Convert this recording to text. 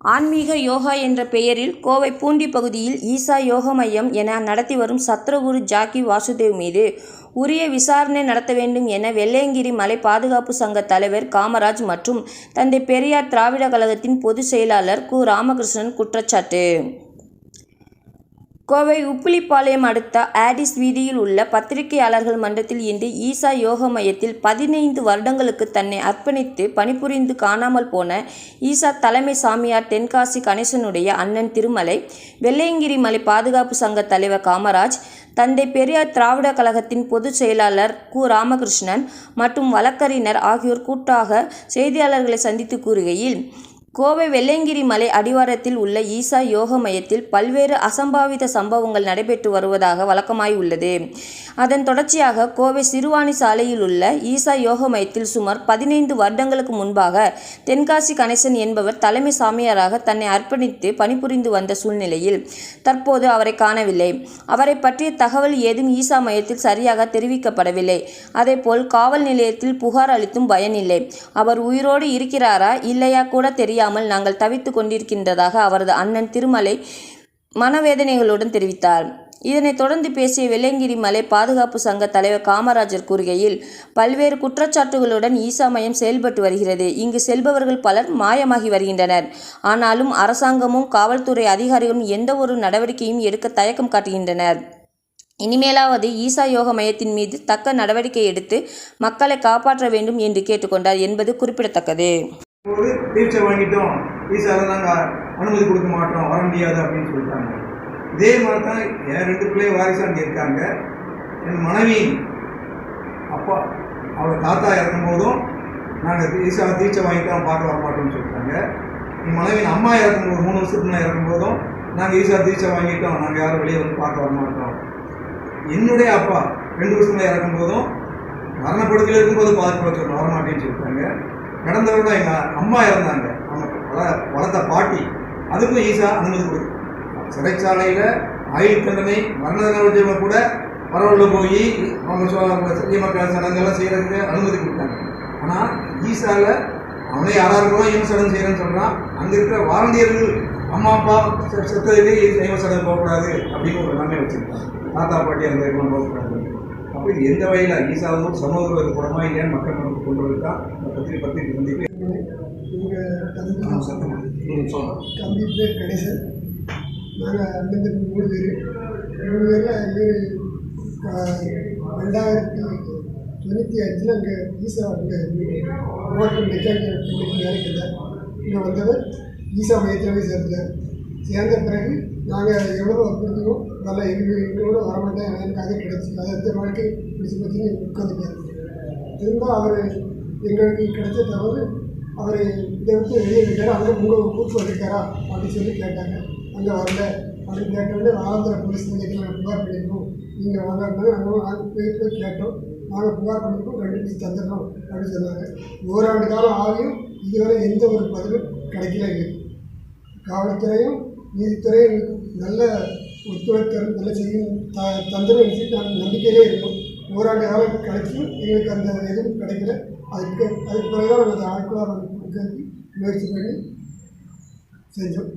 ஆன்மீக யோகா என்ற பெயரில் கோவை பூண்டி பகுதியில் ஈசா யோக மையம் என நடத்தி வரும் சத்ரகுரு ஜாக்கி வாசுதேவ் மீது உரிய விசாரணை நடத்த வேண்டும் என வெள்ளையங்கிரி மலை பாதுகாப்பு சங்க தலைவர் காமராஜ் மற்றும் தந்தை பெரியார் திராவிட கழகத்தின் பொதுச் செயலாளர் கு. ராமகிருஷ்ணன் குற்றச்சாட்டு. கோவை உப்பிலிப்பாளையம் அடுத்த ஆடிஸ் வீதியில் உள்ள பத்திரிகையாளர்கள் மன்றத்தில் இன்று ஈசா யோக மையத்தில் பதினைந்து வருடங்களுக்கு தன்னை அர்ப்பணித்து பணிபுரிந்து காணாமல் போன ஈசா தலைமை சாமியார் தென்காசி கணேசனுடைய அண்ணன் திருமலை வெள்ளையங்கிரி மலை பாதுகாப்பு சங்க தலைவர் காமராஜ் தந்தை பெரியார் திராவிட கழகத்தின் பொதுச் செயலாளர் கு. ராமகிருஷ்ணன் மற்றும் வழக்கறிஞர் ஆகியோர் கூட்டாக செய்தியாளர்களை சந்தித்து கூறுகையில் கோவை வெள்ளையங்கிரி மலை அடிவாரத்தில் உள்ள ஈசா யோக மையத்தில் பல்வேறு அசம்பாவித சம்பவங்கள் நடைபெற்று வருவதாக வழக்கமாய் உள்ளது. அதன் தொடர்ச்சியாக கோவை சிறுவாணி சாலையில் உள்ள ஈசா யோக மையத்தில் சுமார் பதினைந்து வருடங்களுக்கு முன்பாக தென்காசி கணேசன் என்பவர் தலைமை சாமியாராக தன்னை அர்ப்பணித்து பணிபுரிந்து வந்த சூழ்நிலையில் தற்போது அவரை காணவில்லை. அவரை பற்றிய தகவல் ஏதும் ஈசா மையத்தில் சரியாக தெரிவிக்கப்படவில்லை. அதேபோல் காவல் நிலையத்தில் புகார் அளித்தும் பயனில்லை. அவர் உயிரோடு இருக்கிறாரா இல்லையா கூட தெரியாது தெரியாமல் நாங்கள் தவித்து கொண்டிருக்கின்றதாக அவரது அண்ணன் திருமலை மனவேதனைகளுடன் தெரிவித்தார். இதனைத் தொடர்ந்து பேசிய வெள்ளையங்கிரி மலை பாதுகாப்பு சங்க தலைவர் காமராஜர் கூறுகையில் பல்வேறு குற்றச்சாட்டுகளுடன் ஈசா மையம் செயல்பட்டு வருகிறது. இங்கு செல்பவர்கள் பலர் மாயமாகி வருகின்றனர். ஆனாலும் அரசாங்கமும் காவல்துறை அதிகாரிகளும் எந்த ஒரு நடவடிக்கையும் எடுக்க தயக்கம் காட்டுகின்றனர். இனிமேலாவது ஈசா யோக மையத்தின் மீது தக்க நடவடிக்கை எடுத்து மக்களை காப்பாற்ற வேண்டும் என்று கேட்டுக்கொண்டார் என்பது குறிப்பிடத்தக்கது. போது டீச்சர் வாங்கிட்டோம் ஈசால நாங்கள் அனுமதி கொடுக்க மாட்டோம் வர முடியாது அப்படின்னு சொல்லிட்டாங்க. இதே மாதிரி தான் என் ரெண்டு பிள்ளை வாரிசு அங்கே இருக்காங்க. என் மனைவி அப்பா அவள் தாத்தா இறக்கும் போதும் நாங்கள் ஈசா தீட்சை வாங்கிட்டோம் பார்க்க வர மாட்டோம்னு சொல்லிட்டாங்க. என் மனைவியின் அம்மா இறக்கும்போது மூணு வருஷத்துக்கு இறங்கும் போதும் நாங்கள் ஈசா தீட்சை வாங்கிட்டோம் நாங்கள் யாரும் வெளியே வந்து பார்க்க வர மாட்டோம். என்னுடைய அப்பா ரெண்டு வருஷத்துல இறக்கும் போதும் மரணப்படுக்கையில் இருக்கும்போது பார்க்க வர சொல்ல வரமாட்டேன்னு சொல்லிட்டாங்க. கடந்த விட எங்கள் அம்மா இறந்தாங்க. அவங்க வள- வளர்த்த பாட்டி. அதுக்கும் ஈஸா அனுமதி கொடுக்கு சிறைச்சாலையில் ஆயுள் தண்டனை மரண தண்டனை கூட பரவலில் போய் அவங்க சத்திய மக்கள் சடங்கெல்லாம் செய்கிறதுக்கு அனுமதி கொடுத்தாங்க. ஆனால் ஈஸாவில் அவனே யாராக இருக்கிறோம் ஈம சடங்கு செய்கிறேன்னு சொல்கிறான் அங்கே இருக்கிற வாலண்டியர்கள் அம்மா அப்பா செ- செத்ததுக்கு ஈம சடங்கு போகக்கூடாது அப்படின்னு ஒரு எல்லாமே வச்சுருக்காங்க. தாத்தா பாட்டி அந்த போகக்கூடாது. அப்போ இது எந்த வகையில் ஈசாவும் சமூக குணமா இல்லையான்னு மக்கள் மனதுக்கு கொண்டு வரது இந்த பத்திரிகை பத்திரிகை சந்திப்பு எங்கள் தம்பி ஆ, சத்தமா. ம், சொல்லுங்க. தம்பி பேர் கணேசன். நாங்கள் அண்ணன் மூணு பேர். மூணு பேரில் இவர் ரெண்டாயிரத்தி தொண்ணூற்றி அஞ்சில் அங்கே ஈசா அங்கே ஹோட்டல் மெக்கானிக்கல் வேலைக்கு இங்கே வந்தவர் ஈசா மையத்தில் சேர்ந்தார். சேர்ந்த பிறகு நாங்கள் எவ்வளோ வற்புறுத்தணும் நல்லா எங்கள் எங்களோட வரமாட்டேன் எனக்கு அது கிடச்சி. அதை எத்தனை வாழ்க்கை பிடிச்சி பற்றி உட்காந்துட்டார் திரும்ப அவர் எங்களுக்கு கிடைச்ச தவறு அவர் இதை விட்டு வெளியே இருக்காரு அங்கே உங்கள் கூட்டு வந்திருக்காரா அப்படின்னு சொல்லி கேட்டாங்க. அங்கே வரல. அப்படின்னு கேட்டோடனே ஆந்திர போலீஸ் நிலையத்தில் நாங்கள் புகார் பண்ணியிருக்கோம். நீங்கள் வாங்க நாங்கள் நாங்கள் போய் போய் கேட்டோம். நாங்கள் புகார் பண்ணியிருக்கோம். ரெண்டு பீஸ் தந்துடுறோம் அப்படின்னு சொன்னாங்க. ஓராண்டு காலம் ஆகியும் இதுவரை எந்த ஒரு பதிலும் கிடைக்கல எங்களுக்கு. காவல்துறையும் நீதித்துறையும் நல்ல ஒத்துழைத்தரும் நல்ல செய்யும் த தந்தரும் சொல்லி நாங்கள் நம்பிக்கையிலே இருக்கும். ஓராண்டு காலம் கிடைச்சும் எங்களுக்கு அந்த எதுவும் கிடைக்கல. அதுக்கு அதுக்கு பிறகு தான் அந்த ஆட்களாக முயற்சி பண்ணி செஞ்சோம்.